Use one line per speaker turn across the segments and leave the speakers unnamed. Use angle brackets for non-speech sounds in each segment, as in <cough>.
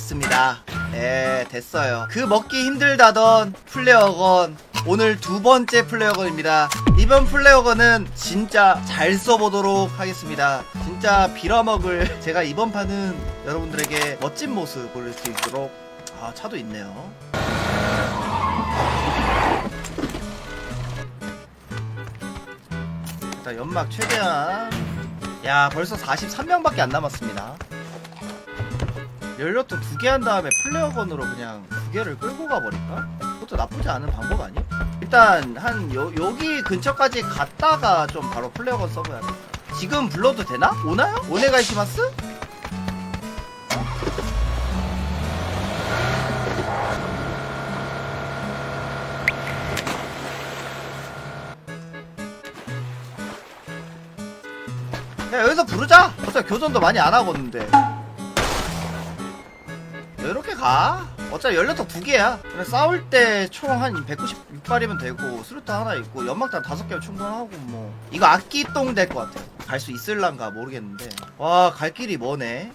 됐습니다. 예, 됐어요. 그 먹기 힘들다던 플레어건 오늘 두 번째 플레어건입니다. 이번 플레어건은 진짜 잘 써보도록 하겠습니다. 진짜 빌어먹을 <laughs> 제가 이번 판은 여러분들에게 멋진 모습 보일 수 있도록 아 차도 있네요. 일단 연막 최대한 야 벌써 43명밖에 안 남았습니다. 연료통 두 개 한 다음에 플레어건으로 그냥 두 개를 끌고 가버릴까? 그것도 나쁘지 않은 방법 아니야? 일단 한 요, 여기 근처까지 갔다가 좀 바로 플레어건 써봐야겠다 지금 불러도 되나? 오나요? 오네가이시마스? 야 여기서 부르자 어차피 교전도 많이 안 하고 있는데 이렇게 가? 어차피 연료통 두 개야. 그래, 싸울 때 총 한 196발이면 되고 수류탄 하나 있고 연막탄 다섯 개면 충분하고 뭐. 이거 악기똥 될 것 같아. 갈 수 있을란가 모르겠는데. 와 갈 길이 머네.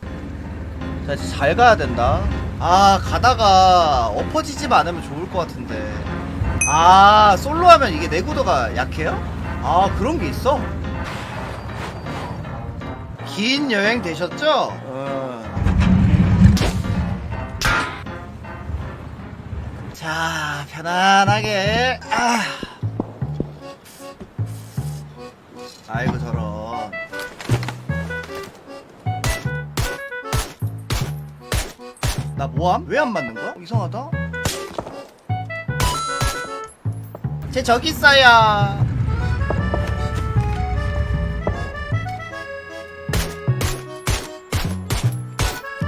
자 진짜 잘 가야 된다. 아 가다가 엎어지지만 않으면 좋을 것 같은데. 아 솔로 하면 이게 내구도가 약해요? 아 그런 게 있어? 긴 여행 되셨죠? 자, 편안하게. 아. 아이고 저런. 나 뭐함? 왜 안 맞는 거야? 이상하다. 제 저기 있어요.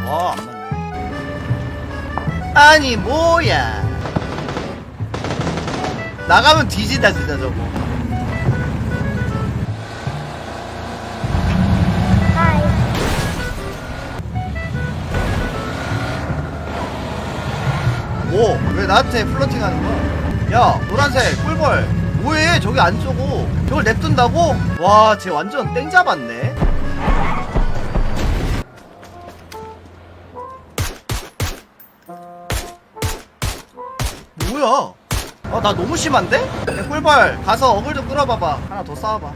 와, 안 맞네. 아니, 뭐야. 나가면 뒤진다, 진짜 저거. 뭐? 왜 나한테 플러팅 하는 거야? 야, 노란색, 꿀벌. 뭐해? 저기 안 쏘고. 저걸 냅둔다고? 와, 쟤 완전 땡 잡았네. 뭐야? 아, 나 너무 심한데? 야, 꿀벌, 가서 어글 좀 끌어봐봐. 하나 더 쌓아봐.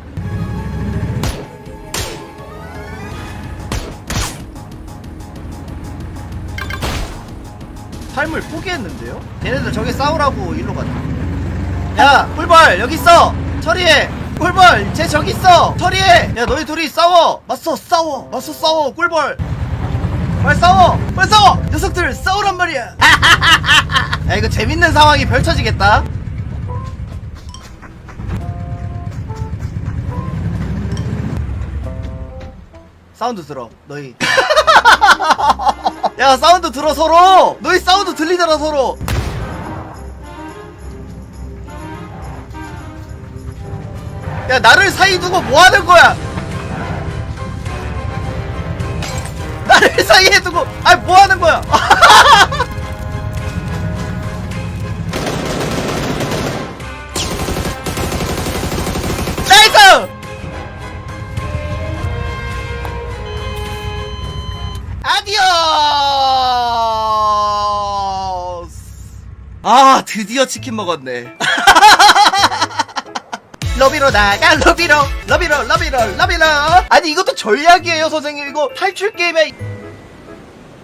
삶을 포기했는데요? 얘네들 저기 싸우라고 일로 가자. 야, 꿀벌, 여기 있어! 처리해! 꿀벌, 쟤 저기 있어! 처리해! 야, 너희 둘이 싸워! 맞서 싸워! 맞서 싸워! 꿀벌! 빨리 싸워! 빨리 싸워! 녀석들 싸우란 말이야! <laughs> 야, 이거 재밌는 상황이 펼쳐지겠다. 사운드 들어, 너희. <laughs> 야, 사운드 들어, 서로! 너희 사운드 들리더라, 서로! 야, 나를 사이 두고 뭐 하는 거야? 나를 사이에 두고, 아, 뭐 하는 거야? <laughs> 나이스! 아디오스! 아, 드디어 치킨 먹었네. <laughs> 러비로 나가, 러비로, 러비로, 러비로, 러비로. 아니, 이것도 전략이에요, 선생님. 이거 탈출 게임에.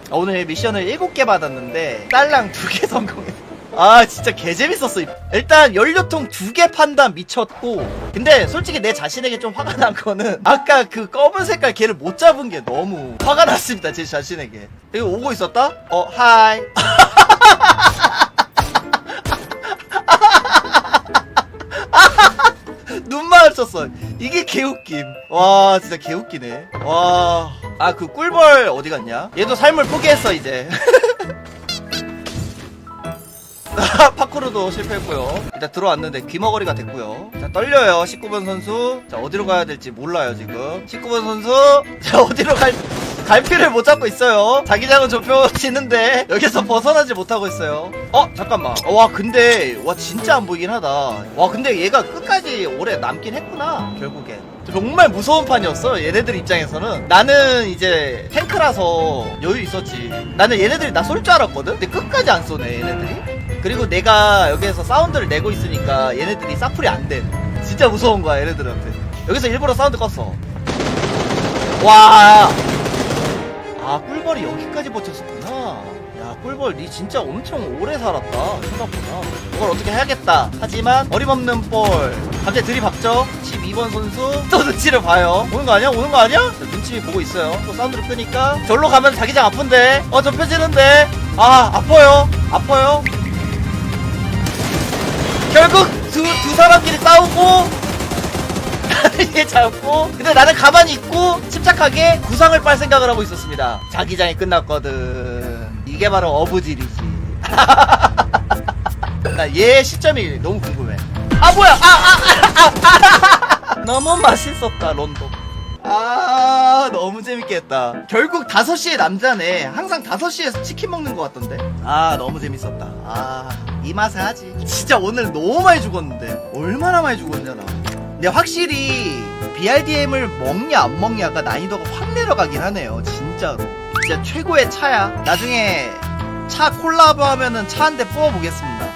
오늘 미션을 7개 받았는데, 딸랑 2개 <laughs> 성공했어. 아, 진짜 개재밌었어. 일단, 연료통 2개 판단 미쳤고, 근데 솔직히 내 자신에게 좀 화가 난 거는, 아까 그 검은 색깔 걔를 못 잡은 게 너무 화가 났습니다, 제 자신에게. 이거 오고 있었다? 어, 하이. <laughs> 눈 마주쳤어. 이게 개웃김. 와, 진짜 개웃기네. 와. 아, 그 꿀벌 어디 갔냐? 얘도 삶을 포기했어, 이제. <laughs> 파쿠르도 실패했고요. 일단 들어왔는데 귀머거리가 됐고요. 자, 떨려요. 19번 선수. 자, 어디로 가야 될지 몰라요, 지금. 19번 선수. 자, 어디로 갈, 갈피를 못 잡고 있어요. 자기장은 좁혀지는데 여기서 벗어나지 못하고 있어요. 어 잠깐만. 어, 와 근데 와 진짜 안 보이긴 하다. 와 근데 얘가 끝까지 오래 남긴 했구나 결국엔. 정말 무서운 판이었어 얘네들 입장에서는 나는 이제 탱크라서 여유 있었지 나는 얘네들이 나 쏠 줄 알았거든 근데 끝까지 안 쏘네 얘네들이 그리고 내가 여기에서 사운드를 내고 있으니까 얘네들이 사풀이 안돼 진짜 무서운 거야 얘네들한테 여기서 일부러 사운드 껐어 와. 아, 꿀벌이 여기까지 버텼었구나. 야, 꿀벌, 니 진짜 엄청 오래 살았다. 생각보다. 이걸 어떻게 해야겠다. 하지만, 어림없는 볼. 갑자기 들이박죠? 12번 선수. 또 눈치를 봐요. 오는 거 아니야? 오는 거 아니야? 자, 눈치 보고 있어요. 또 사운드를 끄니까. 절로 가면 자기장 아픈데. 어, 좁혀지는데. 아, 아파요. 아파요. 결국, 두, 두 사람끼리 싸우고, 이게 잡고 근데 나는 가만히 있고 침착하게 구상을 빨 생각을 하고 있었습니다 자기장이 끝났거든 이게 바로 어부질이지 나 얘 시점이 너무 궁금해 아 뭐야 아 아 아 아, 아, 너무 맛있었다 론도 아 너무 재밌게 했다 결국 5시에 남자네 항상 5시에 치킨 먹는 것 같던데 아 너무 재밌었다 아 이 맛에 하지 진짜 오늘 너무 많이 죽었는데 얼마나 많이 죽었냐 나 근데 확실히 BRDM을 먹냐 안 먹냐가 난이도가 확 내려가긴 하네요 진짜로. 진짜 최고의 차야. 나중에 차 콜라보 하면은 차 한 대 뽑아보겠습니다